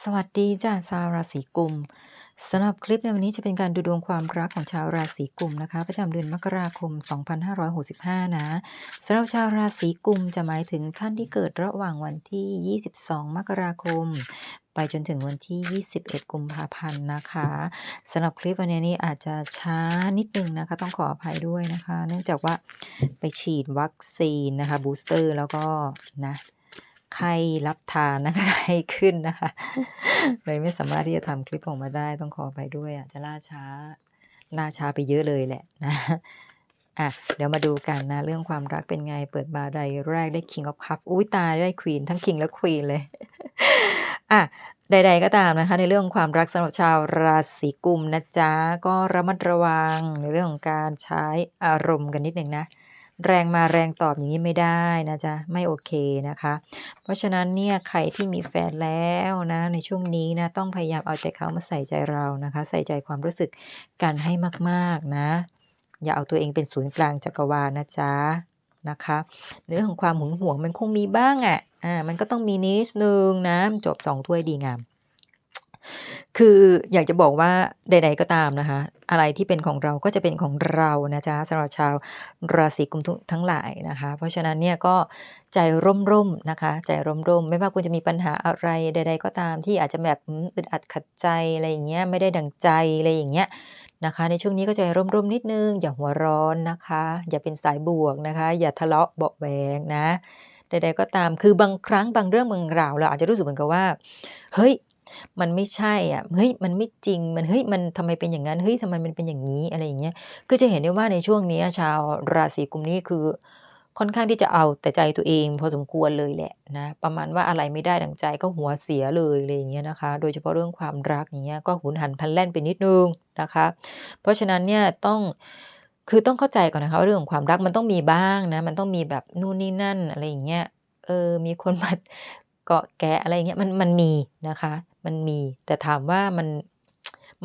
สวัสดีจ้ะชาวราศีกุมสำหรับคลิปในวันนี้จะเป็นการดูดวงความรักของชาวราศีกุมนะคะ ประจำเดือนมกราคม 2565 นะสำหรับชาวราศีกุมจะหมายถึงท่านที่เกิดระหว่างวันที่ 22 มกราคม ไปจนถึงวันที่ 21 กุมภาพันธ์นะคะสำหรับคลิปวันนี้นี่อาจจะช้านิดนึงนะคะ ต้องขออภัยด้วยนะคะ เนื่องจากว่าไปฉีดวัคซีนนะคะบูสเตอร์แล้วก็นะ ไข้รับทานนะคะไข้ขึ้นนะคะ เลยไม่สามารถที่จะทำคลิปออกมาได้ต้องขออภัยด้วยอาจจะล่าช้าล่าช้าไปเยอะเลยแหละนะอะเดี๋ยวมาดูกันนะ เรื่องความรักเป็นไงเปิดบาร์ใดแรกได้ King of Cup อุ้ยตายได้ Queen ทั้ง King และ Queen เลยอะใดๆก็ตามนะคะ ในเรื่องของความรักสำหรับชาวราศีกุมนะจ๊ะ ก็ระมัดระวังในเรื่องของการใช้อารมณ์กันนิดหนึ่งนะ แรงมาแรงตอบอย่างนี้ไม่ได้นะจ๊ะไม่โอเคนะคะ เพราะฉะนั้นเนี่ยใครที่มีแฟนแล้วนะในช่วงนี้นะต้องพยายามเอาใจเขามาใส่ใจเรานะคะ ใส่ใจความรู้สึกกันให้มาก ๆ นะ อย่าเอาตัวเองเป็นศูนย์กลางจักรวาลนะจ๊ะนะคะในเรื่องของความหึงหวงมันคงมีบ้างอะ่ะอ่ามันก็ต้องมีนิดนึงนะจบสองถ้วยดีงาม คืออยากจะบอกว่าใด ๆก็ตามนะคะ อะไรที่เป็นของเราก็จะเป็นของเรานะจ๊ะสำหรับชาวราศีกุมทุกทั้งหลายนะคะ เพราะฉะนั้นเนี่ยก็ใจร่มๆนะคะ ใจร่มๆ ไม่ว่าคุณจะมีปัญหาอะไรใด ๆ ก็ตามที่อาจจะแบบอึดอัดขัดใจอะไรอย่างเงี้ยไม่ได้ดังใจอะไรอย่างเงี้ยนะคะ ในช่วงนี้ก็ใจร่มๆนิดนึง อย่าหัวร้อนนะคะ อย่าเป็นสายบวกนะคะ อย่าทะเลาะเบาแวงนะใดๆก็ตามคือบางครั้งบางเรื่องบางราวเราอาจจะรู้สึกเหมือนกับว่า เฮ้ย มันไม่ใช่อะเฮ้ยมันไม่จริงมันเฮ้ยมันทำไมเป็นอย่างนั้นเฮ้ยทำไมมันเป็นอย่างนี้อะไรอย่างเงี้ยคือจะเห็นได้ว่าในช่วงนี้ชาวราศีกุมนี้คือค่อนข้างที่จะเอาแต่ใจตัวเอง พอสมควรเลยแหละนะประมาณว่าอะไรไม่ได้ดังใจก็หัวเสียเลยอะไรอย่างเงี้ยนะคะ โดยเฉพาะเรื่องความรักอย่างเงี้ยก็หุนหันพลันแล่นไปนิดนึงนะคะ เพราะฉะนั้นเนี่ยต้องคือต้องเข้าใจก่อนนะคะว่าเรื่องของความรักมันต้องมีบ้างนะ มันต้องมีแบบนู่นนี่นั่นอะไรอย่างเงี้ยเออมีคนมาเกาะแกะอะไรอย่างเงี้ยมันมันมีนะคะ มันมี แต่ถามว่ามัน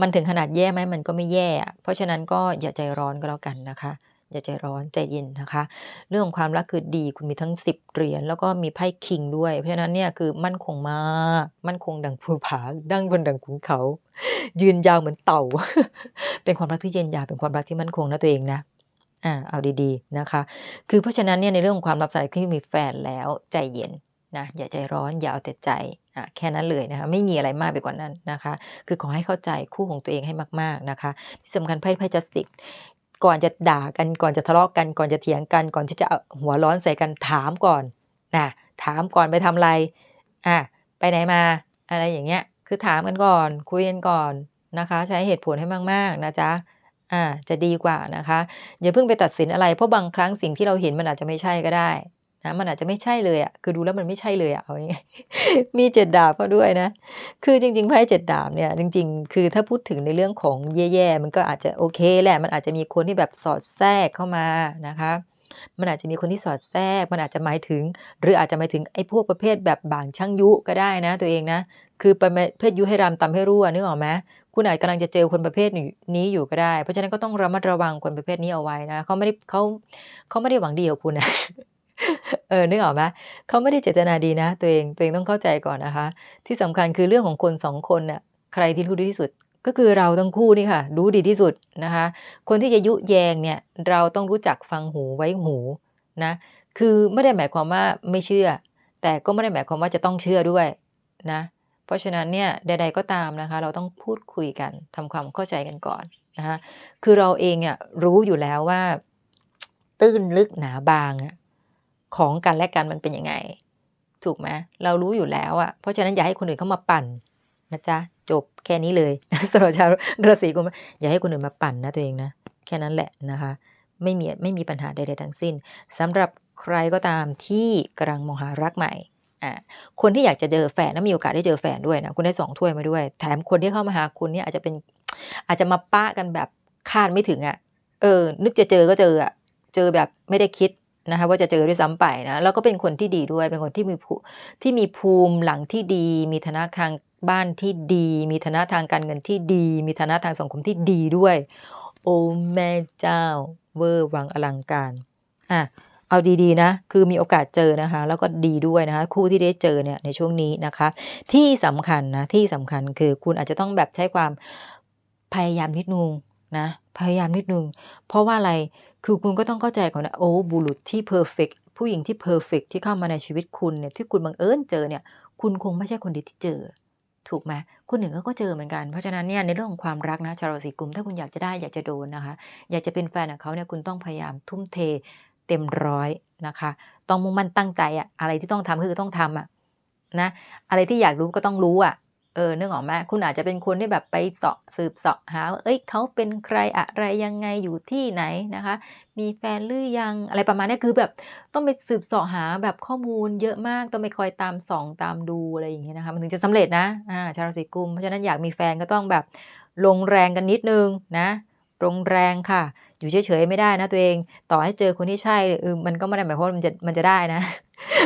มันถึงขนาดแย่ไหมมันก็ไม่แย่ เพราะฉะนั้นก็อย่าใจร้อนก็แล้วกันนะคะ อย่าใจร้อนใจเย็นนะคะ เรื่องของความรักคือดีคุณมีทั้ง 10เหรียญแล้วก็มีไพ่ King ด้วย เพราะฉะนั้นเนี่ยคือมั่นคงมากมั่นคงดังภูผาดังบนดังขุนเขา ยืนยาวเหมือนเต่า เป็นความรักที่เยืนยาวเป็นความรักที่มั่นคงนะตัวเองนะอ่าเอาดีๆนะคะ คือเพราะฉะนั้นเนี่ยในเรื่องของความรักสำหรับที่มีแฟนแล้วใจเย็นนะอย่าใจร้อนอย่าเอาแต่ใจ แค่นั้นเลยนะคะไม่มีอะไรมากไปกว่านั้นนะคะ คือขอให้เข้าใจคู่ของตัวเองให้มากๆนะคะ ที่สำคัญไพ่ไพ่ Justice ก่อนจะด่ากันก่อนจะทะเลาะกันก่อนจะเถียงกัน ก่อนที่จะหัวร้อนใส่กันถามก่อนนะถามก่อนไปทำอะไรอ่าไปไหนมาอะไรอย่างเงี้ยคือถามกันก่อนคุยกันก่อนนะคะ ใช้เหตุผลให้มากๆนะจ๊ะอ่าจะดีกว่านะคะอย่าเพิ่งไปตัดสินอะไรเพราะบางครั้งสิ่งที่เราเห็นมันอาจจะไม่ใช่ก็ได้ นะมันอาจจะไม่ใช่เลยอะคือดูแล้วมันไม่ใช่เลยอะเอาง่ายๆมี7ดดาบมาด้วยนะ คือจริงๆไพ่7ดดาบเนี่ยจริง ๆ คือถ้าพูดถึงในเรื่องของแย่ๆมันก็อาจจะโอเคแหละมันอาจจะมีคนที่แบบสอดแทรกเข้ามานะคะมันอาจจะมีคนที่สอดแทรก มันอาจจะหมายถึง หรืออาจจะหมายถึงไอ้พวกประเภทแบบบางชั่งยุก็ได้นะ ตัวเองนะ คือประเภทยุให้รำตำให้รั่วนึกออกไหมคุณอาจกำลังจะเจอคนประเภทนี้นี้อยู่ก็ได้ เพราะฉะนั้นก็ต้องระมัดระวังคนประเภทนี้เอาไว้นะเขาไม่ได้เขาเขาไม่ได้หวังดีกับคุณนะ เออนึกออกไหมเขาไม่ได้เจตนาดีนะ ตัวเองตัวเองต้องเข้าใจก่อนนะคะ ที่สำคัญคือเรื่องของคน2คนน่ะใครที่รู้ดีที่สุด ก็คือเราทั้งคู่นี่ค่ะ รู้ดีที่สุดนะคะ คนที่จะยุแยงเนี่ย เราต้องรู้จักฟังหูไว้หูนะคือไม่ได้หมายความว่าไม่เชื่อ แต่ก็ไม่ได้หมายความว่าจะต้องเชื่อด้วยนะ เพราะฉะนั้นเนี่ยใด ๆก็ตามนะคะ เราต้องพูดคุยกันทำความเข้าใจกันก่อนนะคะคือเราเองอะรู้อยู่แล้วว่า ตื้นลึกหนาบางอะ ของกันและกันมันเป็นยังไง ถูกไหมเรารู้อยู่แล้วอะเพราะฉะนั้นอย่าให้คนอื่นเข้ามาปั่นนะจ๊ะจบแค่นี้เลยสำหรับชาวราศีกุมอย่าให้คนอื่นมาปั่นนะตัวเองนะแค่นั้นแหละนะคะ ไม่มีไม่มีปัญหาใดๆทั้งสิ้นสำหรับใครก็ตามที่กำลังมองหารักใหม่อ่าคนที่อยากจะเจอแฟนแล้วมีโอกาสได้เจอแฟนด้วยนะคุณได้2ถ้วยมาด้วย แถมคนที่เข้ามาหาคุณเนี่ยอาจจะเป็นอาจจะมาปะกันแบบคาดไม่ถึงอะเออ นึกจะเจอก็เจออะเจอแบบไม่ได้คิด นะคะว่าจะเจอด้วยซ้ำไปนะแล้วก็เป็นคนที่ดีด้วยเป็นคนที่มีภูที่มีภูมิหลังที่ดี มีฐานะทางบ้านที่ดี มีฐานะทางการเงินที่ดี มีฐานะทางสังคมที่ดีด้วย โอ้แม่เจ้า เวอร์วังอลังการอาเอาดีๆนะ คือมีโอกาสเจอนะคะ แล้วก็ดีด้วยนะคะ คู่ที่ได้เจอเนี่ยในช่วงนี้นะคะ ที่สำคัญนะ ที่สำคัญคือคุณอาจจะต้องแบบใช้ความพยายามนิดนึงนะ พยายามนิดนึง เพราะว่าอะไร คือคุณก็ต้องเข้าใจก่อนนะโอ้บุรุษที่เพอร์เฟกต์ผู้หญิงที่เพอร์เฟกต์ที่เข้ามาในชีวิตคุณเนี่ยที่คุณบังเอิญเจอเนี่ย คุณคงไม่ใช่คนเดียวที่เจอ ถูกไหมคนอื่นเขาก็เจอเหมือนกัน เพราะฉะนั้นเนี่ยในเรื่องของความรักนะชาวราศีกุมถ้าคุณอยากจะได้อยากจะโดนนะคะ อยากจะเป็นแฟนกับเขาเนี่ยคุณต้องพยายามทุ่มเทเต็มร้อยนะคะ ต้องมุ่งมั่นตั้งใจอะอะไรที่ต้องทำก็คือต้องทำอะนะ อะไรที่อยากรู้ก็ต้องรู้อะ เออนึกออกไหมคุณอาจจะเป็นคนที่แบบไปเสาะสืบเสาะหาว่าเอ้ยเขาเป็นใครอะไรยังไงอยู่ที่ไหนนะคะ มีแฟนหรือยังอะไรประมาณนี้คือแบบต้องไปสืบเสาะหาแบบข้อมูลเยอะมากต้องไปคอยตามส่องตามดูอะไรอย่างเงี้ยนะคะมันถึงจะสำเร็จนะอ่าชาวราศีกุมเพราะฉะนั้นอยากมีแฟนก็ต้องแบบลงแรงกันนิดนึงนะลงแรงค่ะ อยู่เฉยๆไม่ได้นะตัวเอง ต่อให้เจอคนที่ใช่เออมันก็ไม่ได้หมายความว่ามันจะมันจะได้นะ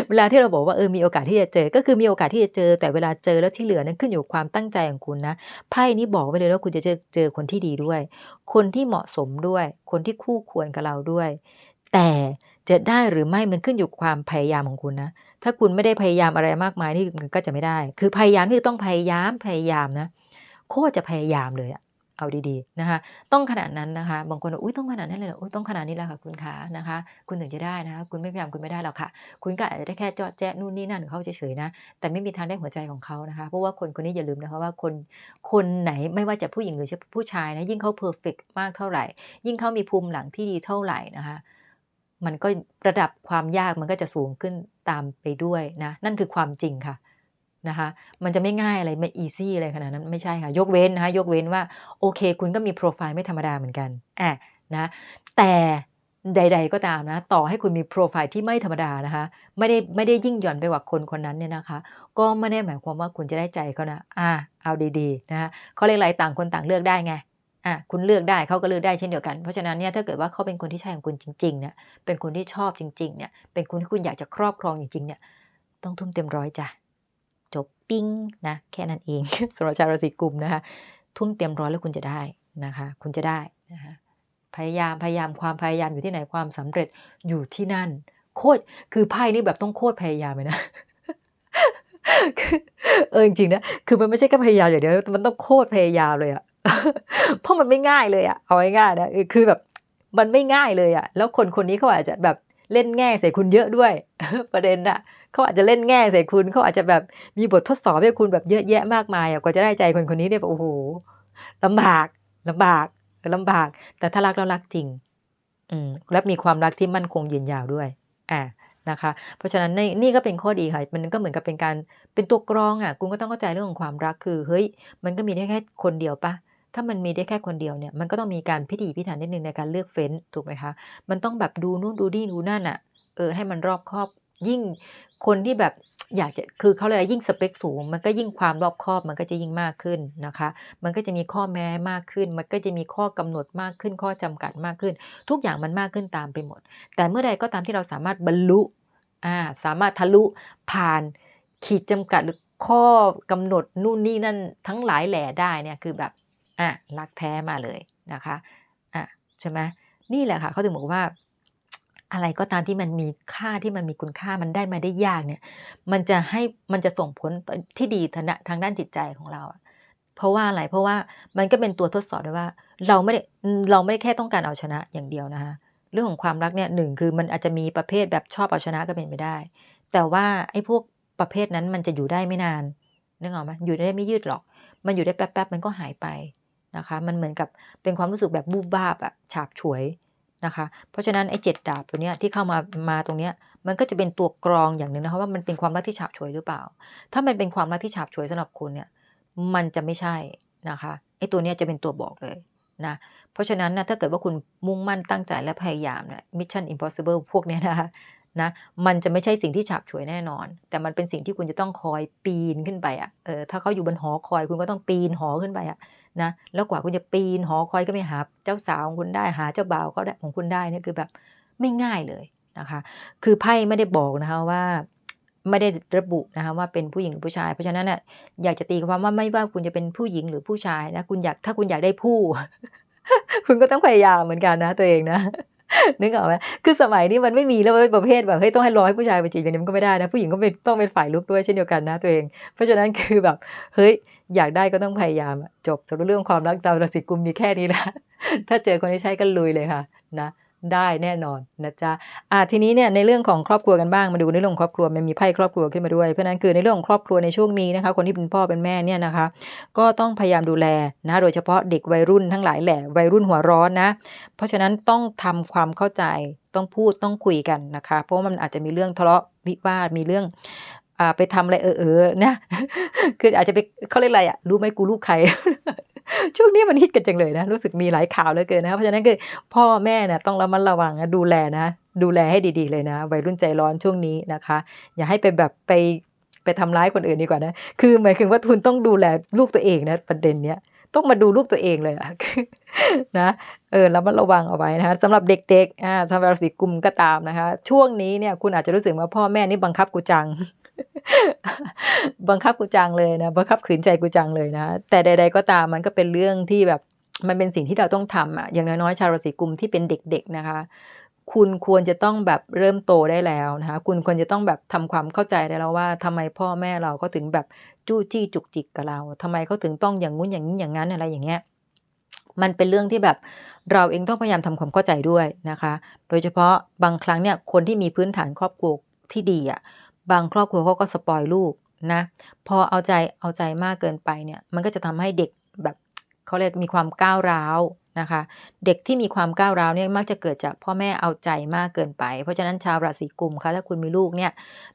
เวลาที่เราบอกว่าเออมีโอกาสที่จะเจอ ก็คือมีโอกาสที่จะเจอ แต่เวลาเจอแล้วที่เหลือนั้นขึ้นอยู่ความตั้งใจของคุณนะไพ่นี้บอกไว้เลยว่าคุณจะเจอเจอคนที่ดีด้วย คนที่เหมาะสมด้วย คนที่คู่ควรกับเราด้วย แต่จะได้หรือไม่มันขึ้นอยู่ความพยายามของคุณนะ ถ้าคุณไม่ได้พยายามอะไรมากมายนี่มันก็จะไม่ได้ คือพยายามที่ต้องพยายามพยายามนะ โคตรจะพยายามเลยอะ เอาดีๆนะคะ ต้องขนาดนั้นนะคะ บางคนอุ้ยต้องขนาดนั้นเลยเหรออุ้ยต้องขนาดนี้แล้วค่ะคุณขานะคะ คุณถึงจะได้นะคะ คุณไม่พยายามคุณไม่ได้หรอกค่ะ คุณก็อาจจะได้แค่เจาะแจ๊นู่นนี่นั่นเขาเฉยๆนะ แต่ไม่มีทางได้หัวใจของเขานะคะ เพราะว่าคนคนนี้อย่าลืมนะคะว่าคนคนไหนไม่ว่าจะผู้หญิงหรือผู้ชายนะยิ่งเขาเพอร์เฟกมากเท่าไหร่ ยิ่งเขามีภูมิหลังที่ดีเท่าไหร่นะคะมันก็ระดับความยากมันก็จะสูงขึ้นตามไปด้วยนะ นั่นคือความจริงค่ะ นะคะมันจะไม่ง่ายอะไรไม่อีซี่อะไรขนาดนั้นไม่ใช่ค่ะ ยกเว้นนะคะยกเว้นว่าโอเค คุณก็มีโปรไฟล์ไม่ธรรมดาเหมือนกันอะนะแต่ใด ๆ ก็ตามนะ ต่อให้คุณมีโปรไฟล์ที่ไม่ธรรมดานะคะ ไม่ได้ไม่ได้ยิ่งหย่อนไปกว่าคนคนนั้นเนี่ยนะคะ ก็ไม่ได้หมายความว่าคุณจะได้ใจเขานะอะเอาดีๆนะคะเขาเรียกอะไรต่างคนต่างเลือกได้ไงอะคุณเลือกได้เขาก็เลือกได้เช่นเดียวกัน เพราะฉะนั้นเนี่ยถ้าเกิดว่าเขาเป็นคนที่ใช่ของคุณจริงๆเนี่ยเป็นคนที่ชอบจริงๆเนี่ยเป็นคนที่คุณอยากจะครอบครองจริงๆเนี่ยต้องทุ่มเต็มร้อยจ้ะ ปิ้งนะแค่นั้นเองสำหรับชาวราศีกุมนะคะ ทุ่มเต็มร้อยแล้วคุณจะได้นะคะ คุณจะได้นะคะพยายามพยายามความพยายามอยู่ที่ไหนความสำเร็จอยู่ที่นั่น โคตรคือไพ่นี่แบบต้องโคตรพยายามเลยนะเออจริงๆนะคือมันไม่ใช่แค่พยายามอย่างเดียวมันต้องโคตรพยายามเลยอะเพราะมันไม่ง่ายเลยอะเอาง่ายๆนะคือแบบมันไม่ง่ายเลยอะแล้วคนคนนี้เขาอาจจะแบบเล่นแง่ใส่คุณเยอะด้วยประเด็นอะ เขาอาจจะเล่นแง่ใส่คุณเขาอาจจะแบบมีบททดสอบให้คุณแบบเยอะแยะมากมายอะกว่าจะได้ใจคนคนนี้เนี่ยโอ้โหลำบากลำบากลำบาก แต่ถ้ารักแล้วรักจริง อืมและมีความรักที่มั่นคงยืนยาวด้วย อ่านะคะ เพราะฉะนั้นนี่นี่ก็เป็นข้อดีค่ะ มันก็เหมือนกับเป็นการเป็นตัวกรองอะ คุณก็ต้องเข้าใจเรื่องของความรักคือ เฮ้ย มันก็มีได้แค่คนเดียวปะถ้ามันมีได้แค่คนเดียวเนี่ย มันก็ต้องมีการพิถีพิถันนิดนึงในการเลือกเฟ้น ถูกไหมคะ มันต้องแบบดูนู่นดูนี่ดูนั่นอะ เออ ให้มันรอบคอบ ยิ่ง คนที่แบบอยากจะคือเขาเลยยิ่งสเปคสูง มันก็ยิ่งความรอบคอบมันก็จะยิ่งมากขึ้นนะคะ มันก็จะมีข้อแม้มากขึ้น มันก็จะมีข้อกำหนดมากขึ้น ข้อจำกัดมากขึ้น ทุกอย่างมันมากขึ้นตามไปหมด แต่เมื่อใดก็ตามที่เราสามารถบรรลุอ่าสามารถทะลุผ่านขีดจำกัดหรือข้อกำหนดนู่นนี่นั่นทั้งหลายแหล่ได้เนี่ยคือแบบอะรักแท้มาเลยนะคะอะใช่ไหมนี่แหละค่ะเขาถึงบอกว่า อะไรก็ตามที่มันมีค่าที่มันมีคุณค่ามันได้มาได้ยากเนี่ย มันจะให้มันจะส่งผลที่ดีทางทางด้านจิตใจของเรา เพราะว่าอะไรเพราะว่ามันก็เป็นตัวทดสอบด้วยว่า เราไม่ได้เราไม่ได้แค่ต้องการเอาชนะอย่างเดียวนะคะเรื่องของความรักเนี่ยหนึ่งคือมันอาจจะมีประเภทแบบชอบเอาชนะก็เป็นไปได้ แต่ว่าไอ้พวกประเภทนั้นมันจะอยู่ได้ไม่นานนึกออกไหมอยู่ได้ไม่ยืดหรอก มันอยู่ได้แป๊บๆมันก็หายไปนะคะ มันเหมือนกับเป็นความรู้สึกแบบบูบวาบอะฉาบฉวย นะคะ เพราะฉะนั้นไอ้เจ็ดดาบตัวเนี้ยที่เข้ามามาตรงเนี้ยมันก็จะเป็นตัวกรองอย่างหนึ่งนะคะว่ามันเป็นความรักที่ฉาบฉวยหรือเปล่า ถ้ามันเป็นความรักที่ฉาบฉวยสำหรับคุณเนี่ยมันจะไม่ใช่นะคะไอ้ตัวเนี้ยจะเป็นตัวบอกเลยนะเพราะฉะนั้นนะถ้าเกิดว่าคุณมุ่งมั่นตั้งใจและพยายามเนี่ย Mission Impossible พวกเนี้ยนะคะนะมันจะไม่ใช่สิ่งที่ฉาบฉวยแน่นอน แต่มันเป็นสิ่งที่คุณจะต้องคอยปีนขึ้นไปอะเออถ้าเขาอยู่บนหอคอยคุณก็ต้องปีนหอขึ้นไปอะ นะแล้วกว่าคุณจะปีนหอคอยก็ไปหาเจ้าสาวของคุณได้หาเจ้าบ่าวเขาได้ของคุณได้นี่คือแบบไม่ง่ายเลยนะคะ คือไพ่ไม่ได้บอกนะคะว่าไม่ได้ระบุนะคะว่าเป็นผู้หญิงหรือผู้ชาย เพราะฉะนั้นเนี่ยอยากจะตีความว่าไม่ว่าคุณจะเป็นผู้หญิงหรือผู้ชายนะคุณอยากถ้าคุณอยากได้ผู้ คุณก็ต้องพยายามเหมือนกันนะตัวเองนะนึกออกไหมคือสมัยนี้มันไม่มีแล้วประเภทแบบเฮ้ยต้องให้รอให้ผู้ชายมาจีบอย่างนี้มันก็ไม่ได้นะผู้หญิงก็เป็นต้องเป็นฝ่ายลุกด้วยเช่นเดียวกันนะตัวเอง เพราะฉะนั้นคือแบบเฮ้ย อยากได้ก็ต้องพยายามจบสำหรับเรื่องความรักดาวราศีกุมมีแค่นี้ละถ้าเจอคนที่ใช่ก็ลุยเลยค่ะนะได้แน่นอนนะจ๊ะอ่าทีนี้เนี่ยในเรื่องของครอบครัวกันบ้างมาดูในเรื่องครอบครัวมันมีไพ่ครอบครัวขึ้นมาด้วยเพราะนั้นคือในเรื่องของครอบครัวในช่วงนี้นะคะ คนที่เป็นพ่อเป็นแม่เนี่ยนะคะ ก็ต้องพยายามดูแลนะโดยเฉพาะเด็กวัยรุ่นทั้งหลายแหละวัยรุ่นหัวร้อนนะ เพราะฉะนั้นต้องทำความเข้าใจต้องพูดต้องคุยกันนะคะ เพราะมันอาจจะมีเรื่องทะเลาะวิวาทมีเรื่อง ไปทำอะไรเออเออๆนะคืออาจจะไปเขาเรียกอะไรอะรู้ไหมกูลูกใคร ช่วงนี้มันฮิตกันจังเลยนะ รู้สึกมีหลายข่าวเหลือเกินนะเพราะฉะนั้นคือพ่อแม่เนี่ยต้องระมัดระวังนะดูแลนะ ดูแลให้ดีๆเลยนะ วัยรุ่นใจร้อนช่วงนี้นะคะ อย่าให้ไปแบบไปไปทำร้ายคนอื่นดีกว่านะ คือหมายถึงว่าคุณต้องดูแลลูกตัวเองนะประเด็นเนี้ยต้องมาดูลูกตัวเองเลยอะนะเออแล้วมันระวังเอาไว้นะคะสำหรับเด็กๆอ่าสำหรับราศีกุมก็ตามนะคะ ช่วงนี้เนี่ยคุณอาจจะรู้สึกว่าพ่อแม่นี่บังคับกูจัง บังคับกูจังเลยนะบังคับขืนใจกูจังเลยนะ แต่ใด ๆ ก็ตามมันก็เป็นเรื่องที่แบบมันเป็นสิ่งที่เราต้องทำอะอย่างน้อยๆชาวราศีกุมที่เป็นเด็ก ๆนะคะ คุณควรจะต้องแบบเริ่มโตได้แล้วนะคะ คุณควรจะต้องแบบทำความเข้าใจได้แล้วว่าทำไมพ่อแม่เราก็ถึงแบบจู้จี้จุกจิกกับเราทำไมเขาถึงต้องอย่างงู้นอย่างนี้อย่างนั้นอะไรอย่างเงี้ยมันเป็นเรื่องที่แบบเราเองต้องพยายามทำความเข้าใจด้วยนะคะ โดยเฉพาะบางครั้งเนี่ยคนที่มีพื้นฐานครอบครัวที่ดีอะ บางครอบครัวเขาก็สปอยลูกนะ พอเอาใจเอาใจมากเกินไปเนี่ย มันก็จะทำให้เด็กแบบเขาเรียกมีความก้าวร้าวนะคะ เด็กที่มีความก้าวร้าวเนี่ยมักจะเกิดจากพ่อแม่เอาใจมากเกินไป เพราะฉะนั้นชาวราศีกุมคะถ้าคุณมีลูกเนี่ย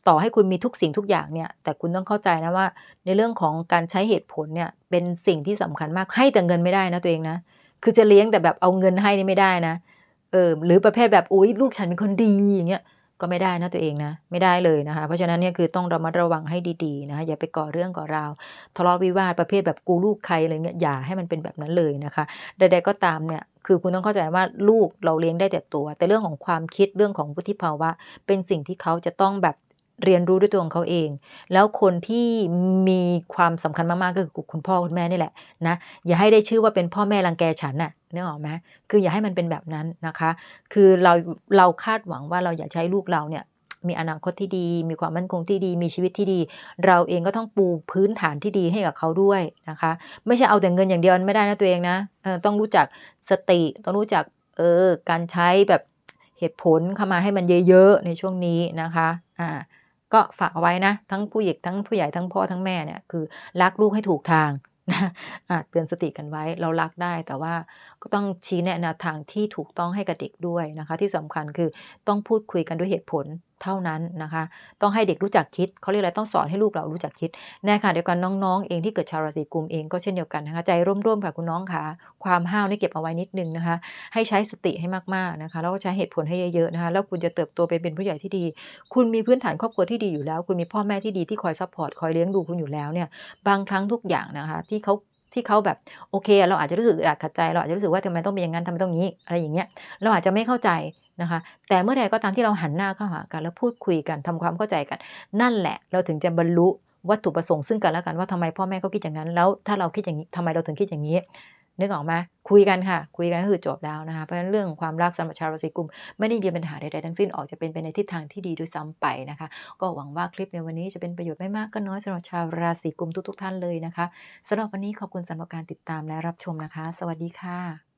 ต่อให้คุณมีทุกสิ่งทุกอย่างเนี่ย แต่คุณต้องเข้าใจนะว่า ในเรื่องของการใช้เหตุผลเนี่ยเป็นสิ่งที่สำคัญมากให้แต่เงินไม่ได้นะตัวเองนะ คือจะเลี้ยงแต่แบบเอาเงินให้นี่ไม่ได้นะ เออหรือประเภทแบบอุ้ยลูกฉันเป็นคนดีอย่างเงี้ย ก็ไม่ได้นะตัวเองนะ ไม่ได้เลยนะคะ เพราะฉะนั้นเนี่ยคือต้องระมัดระวังให้ดีๆนะคะอย่าไปก่อเรื่องก่อราว ทะเลาะวิวาทประเภทแบบกูลูกใครอะไรเงี้ยอย่าให้มันเป็นแบบนั้นเลยนะคะใดๆก็ตามเนี่ยคือคุณต้องเข้าใจว่าลูกเราเลี้ยงได้แต่ตัว แต่เรื่องของความคิดเรื่องของวุฒิภาวะ เป็นสิ่งที่เขาจะต้องแบบ เรียนรู้ด้วยตัวของเขาเอง แล้วคนที่มีความสำคัญมากๆก็คือคุณพ่อคุณแม่นี่แหละนะอย่าให้ได้ชื่อว่าเป็นพ่อแม่รังแกฉันน่ะนึกออกไหมคืออย่าให้มันเป็นแบบนั้นนะคะ คือเราเราคาดหวังว่าเราอยากใช้ลูกเราเนี่ยมีอนาคตที่ดี มีความมั่นคงที่ดี มีชีวิตที่ดี เราเองก็ต้องปูพื้นฐานที่ดีให้กับเขาด้วยนะคะ ไม่ใช่เอาแต่เงินอย่างเดียวไม่ได้นะตัวเองนะต้องรู้จักสติต้องรู้จักเออการใช้แบบเหตุผลเข้ามาให้มันเยอะๆในช่วงนี้นะคะอ่า ก็ฝากเอาไว้นะ ทั้งผู้หญ่ทั้งผู้ใหญ่ทั้งพ่อทั้งแม่เนี่ยคือรักลูกให้ถูกทางนะอะเตือนสติกันไว้เรารักได้ แต่ว่าก็ต้องชี้แนะแนวทางที่ถูกต้องให้กับเด็กด้วยนะคะ ที่สำคัญคือต้องพูดคุยกันด้วยเหตุผล เท่านั้นนะคะ ต้องให้เด็กรู้จักคิดเขาเรียกอะไรต้องสอนให้ลูกเรารู้จักคิดแน่ค่ะเดียวกันน้องๆ เองที่เกิดชาวราศีกุมเองก็เช่นเดียวกันนะคะใจร่วมๆค่ะคุณน้องค่ะความห้าวนี่เก็บเอาไว้นิดนึงนะคะ ให้ใช้สติให้มากๆนะคะ แล้วก็ใช้เหตุผลให้เยอะๆนะคะแล้วคุณจะเติบโตไปเป็นผู้ใหญ่ที่ดี คุณมีพื้นฐานครอบครัวที่ดีอยู่แล้ว คุณมีพ่อแม่ที่ดีที่คอยซัพพอร์ตคอยเลี้ยงดูคุณอยู่แล้วเนี่ยบางครั้งทุกอย่างนะคะที่เขาที่เขาแบบโอเค เราอาจจะรู้สึกอัดขัดใจ เราอาจจะรู้สึกว่าทำไมต้องเป็นอย่างนั้นทำไมต้องนี้อะไรอย่างเงี้ยเราอาจจะไม่เข้าใจ นะคะ แต่เมื่อใดก็ตามที่เราหันหน้าเข้าหากันแล้วพูดคุยกันทำความเข้าใจกัน นั่นแหละ เราถึงจะบรรลุวัตถุประสงค์ซึ่งกันและกันว่าทำไมพ่อแม่เขาคิดอย่างนั้น แล้วถ้าเราคิดอย่างนี้ทำไมเราถึงคิดอย่างนี้นึกออกไหมคุยกันค่ะ คุยกันก็คือจบแล้วนะคะ เพราะฉะนั้นเรื่องความรักสำหรับชาวราศีกุมไม่ได้มีปัญหาใดๆทั้งสิ้นออกจะเป็นไปในทิศทางที่ดีด้วยซ้ำไปนะคะ ก็หวังว่าคลิปในวันนี้จะเป็นประโยชน์ไม่มากก็น้อยสำหรับชาวราศีกุมทุกๆท่านเลยนะคะสำหรับวันนี้ขอบคุณสำหรับการติดตามและรับชมนะคะ สวัสดีค่ะ